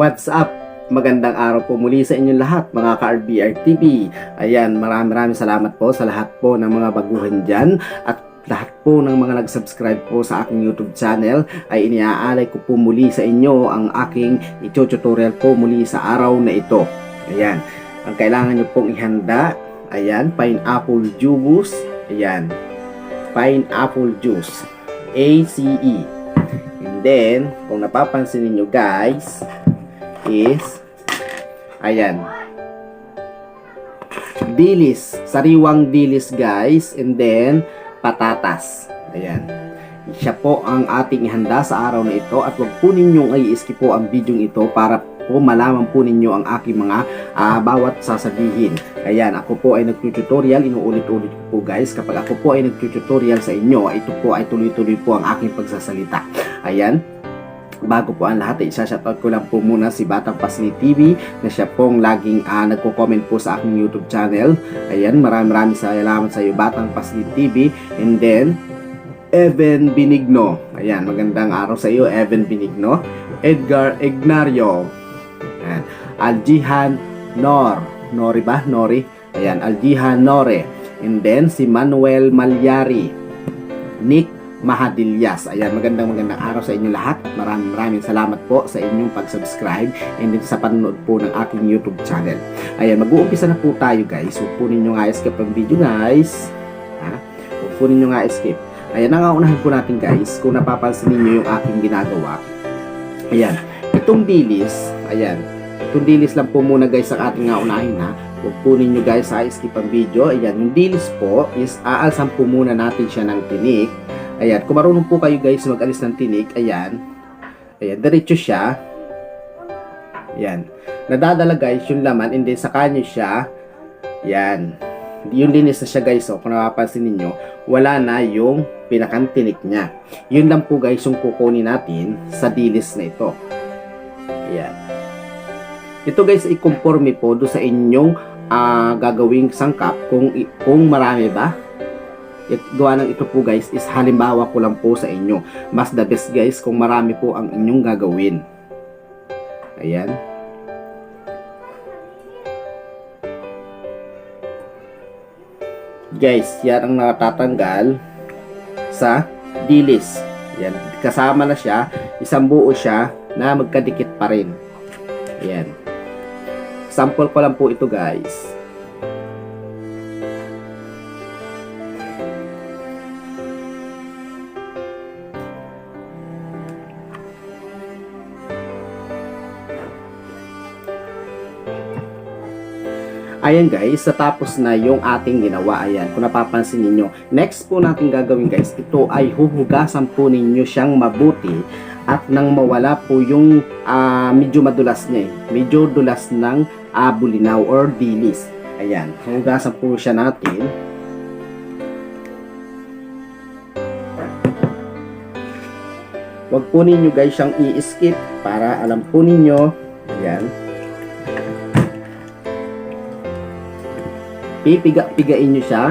What's up? Magandang araw po muli sa inyong lahat mga ka-RBR TV. Ayan, maraming maraming salamat po sa lahat po ng mga baguhan dyan at lahat po ng mga nag-subscribe po sa aking YouTube channel ay iniaalay ko po muli sa inyo ang aking ito-tutorial po muli sa araw na ito. Ayan, ang kailangan nyo pong ihanda, ayan, pineapple juice, ayan, pineapple juice, ACE. And then, kung napapansin niyo guys, is ayan dilis sariwang dilis guys and then patatas ayan siya po ang ating ihanda sa araw na ito at wag po ninyong i-skip po ang video ito para po malaman po ninyo ang aking mga ah, bawat sasabihin. Ayan, ako po ay nagtututorial, inuulit-ulit po guys. Kapag ako po ay nagtututorial sa inyo, ito po ay tuloy-tuloy po ang aking pagsasalita. Ayan, bago po ang lahat ay isa-shoutout ko lang po muna si Batang Pasni TV na siya pong laging ah, nagko-comment po sa aking YouTube channel. Ayan, maraming maraming salamat sa iyo Batang Pasni TV. And then, Evan Binigno. Ayan, magandang araw sa iyo Evan Binigno. Edgar Ignario. Ayan. Aljihan Nor. Nori ba? Nori. Ayan, Aljihan Nore. And then, si Manuel Malyari. Nick Mahadillas. Ayan, magandang magandang araw sa inyo lahat. Maraming maraming salamat po sa inyong pag-subscribe and sa panonood po ng aking YouTube channel. Ayan, mag-uumpisa na po tayo guys. Huwag po ninyo nga skip ang video guys. Ha? Huwag po nga skip. Ayan, nangangunahan po natin guys. Kung napapansin ninyo yung aking ginagawa. Ayan, itong dilis. Ayan, itong dilis lang po muna guys ang ating nga unahin ha. Huwag po guys sa skip ang video. Ayan, yung dilis po is aalsan po muna natin siya ng tinik. Ayan, kung marunong po kayo guys mag-alis ng tinik, ayan. Ayan, diretso siya. Ayan. Nadadala guys yung laman and then saka nyo siya. Ayan. Yung linis na siya guys, oh, kung napapansin ninyo, wala na yung pinakantinik niya. Yun lang po guys yung kukunin natin sa dilis na ito. Ayan. Ito guys, i-conforme po do sa inyong ah, gagawing sangkap kung, kung marami ba it, gawa ng ito po guys is halimbawa ko lang po sa inyo. Mas the best guys kung marami po ang inyong gagawin. Ayan. Guys, yan ang natatanggal sa dilis. Yan, kasama na siya, isang buo siya na magkadikit pa rin. Ayan. Sample ko lang po ito guys. Ayan guys, natapos na yung ating ginawa. Ayan, kung napapansin ninyo. Next po natin gagawin guys, ito ay huhugasan po ninyo siyang mabuti at nang mawala po yung ah, medyo madulas niya eh. Medyo dulas ng uh, bulinaw or dilis. Ayan, huhugasan po siya natin. Huwag po ninyo guys siyang i-skip para alam po ninyo. Ayan. Pipiga-pigain nyo siya.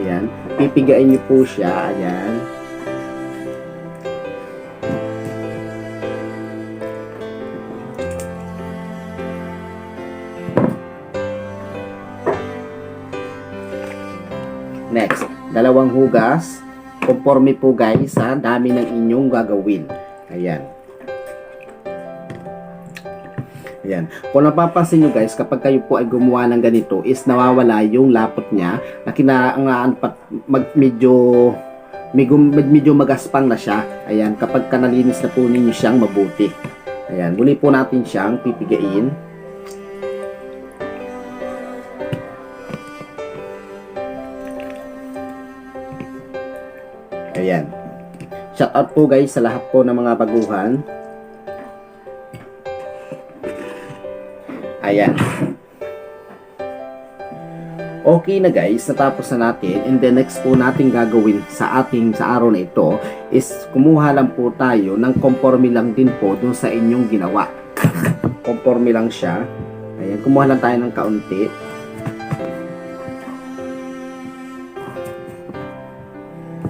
Ayan. Pipigain nyo po siya. Ayan. Next, dalawang hugas. Conforme po guys sa dami ng inyong gagawin. Ayan. Ayan. Kung napapansin nyo guys, kapag kayo po ay gumawa ng ganito, is nawawala yung lapot niya na kinaangaan pat mag, medyo medyo, medyo magaspang na siya. Ayan, kapag kanalinis na po ninyo siyang mabuti. Ayan, muli po natin siyang pipigain. Ayan. Shout out po guys sa lahat po ng mga baguhan. Ayan. Okay na guys, natapos na natin and then next po natin gagawin sa ating sa araw na ito is kumuha lang po tayo ng conforme lang din po dun sa inyong ginawa. conforme lang siya. Ayan, kumuha lang tayo ng kaunti.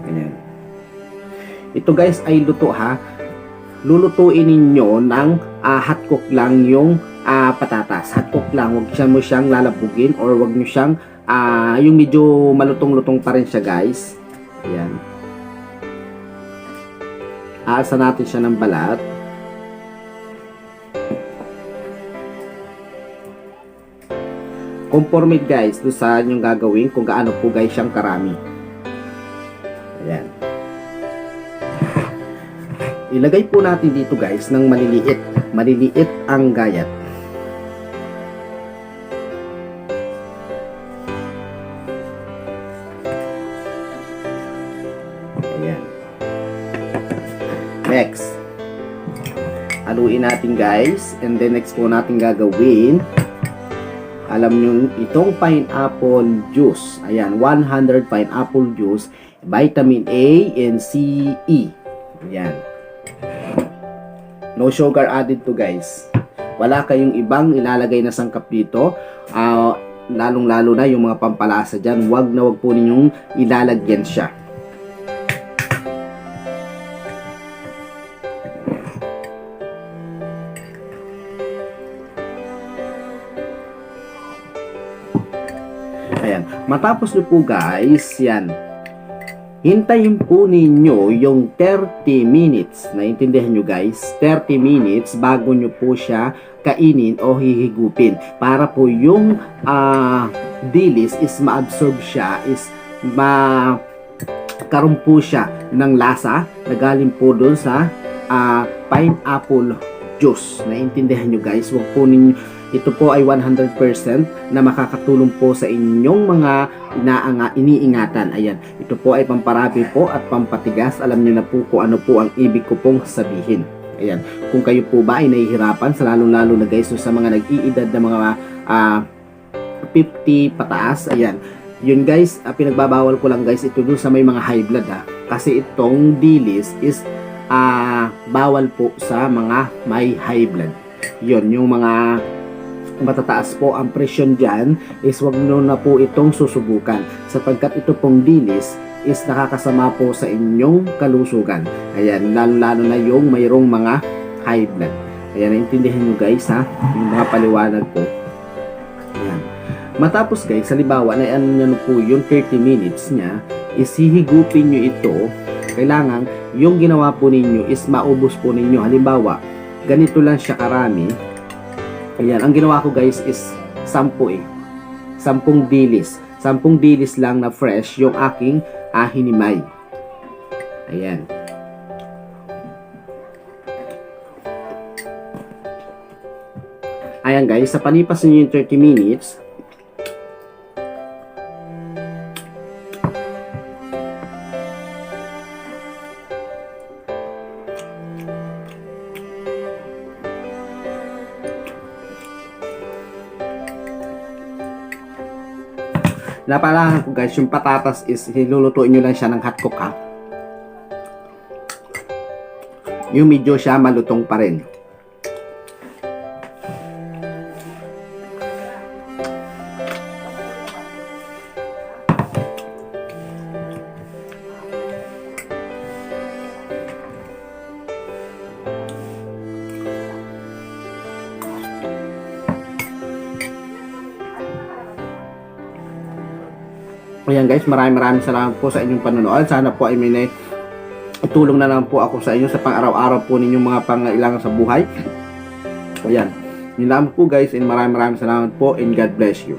Ayan. Ito guys ay luto ha. lulutuin ninyo ng ah, hot cook lang yung ah, patatas. Hot cook lang, wag siya mo siyang lalabugin or wag nyo siyang ah, yung medyo malutong-lutong pa rin siya guys. Ayan. Aasa natin siya ng balat. Conforme guys, doon sa yung gagawin kung gaano po guys siyang karami. Ayan. Ilagay po natin dito guys ng maliliit. Maliliit ang gayat. Haluin natin guys. And then next po natin gagawin. Alam nyo, itong pineapple juice. Ayan, 100 pineapple juice. Vitamin A and C, E. Ayan. No sugar added to guys. Wala kayong ibang ilalagay na sangkap dito. Ah, lalong-lalo na yung mga pampalasa dyan. Wag na wag po ninyong ilalagyan siya. Ayan. Matapos nyo po guys, yan. Hintayin po ninyo yung 30 minutes. Naintindihan nyo guys? 30 minutes bago nyo po siya kainin o hihigupin. Para po yung ah, dilis is ma-absorb siya, is ma karoon po siya ng lasa na galing po doon sa ah, pineapple juice. Naintindihan nyo guys? Huwag po ninyo ito po ay 100% na makakatulong po sa inyong mga inaanga, iniingatan. Ayan, ito po ay pamparabi po at pampatigas. Alam niyo na po kung ano po ang ibig ko pong sabihin. Ayan, kung kayo po ba ay nahihirapan sa lalong-lalo na guys so sa mga nag-iedad na mga ah, 50 pataas, ayan. Yun guys, ah, pinagbabawal ko lang guys ito dun sa may mga high blood ha. Kasi itong dilis is ah, bawal po sa mga may high blood. Yun, yung mga matataas po ang presyon dyan is wag nyo na po itong susubukan sapagkat ito pong dilis is nakakasama po sa inyong kalusugan. Ayan, lalo-lalo na yung mayroong mga high blood. Ayan, naintindihan nyo guys ha, yung mga paliwanag po. Ayan. Matapos guys, halimbawa na ano nyo po yung 30 minutes niya, is hihigupin nyo ito. Kailangan, yung ginawa po ninyo is maubos po ninyo. Halimbawa, ganito lang siya karami, Ayan, ang ginawa ko guys is 10 eh. 10 dilis. 10 dilis lang na fresh yung aking ah, hinimay. Ayan. Ayan guys, sa palipas ninyo yung 30 minutes, Napalahan ko guys, yung patatas is hilulutuin nyo lang siya ng hot cook ha. Yung medyo siya malutong pa rin. Ayan guys, maraming maraming salamat po sa inyong panonood. Sana po ay may tulong na lang po ako sa inyo sa pang-araw-araw po ninyong mga pangailangan sa buhay. Ayan. Yun lang po guys and maraming maraming salamat po and God bless you.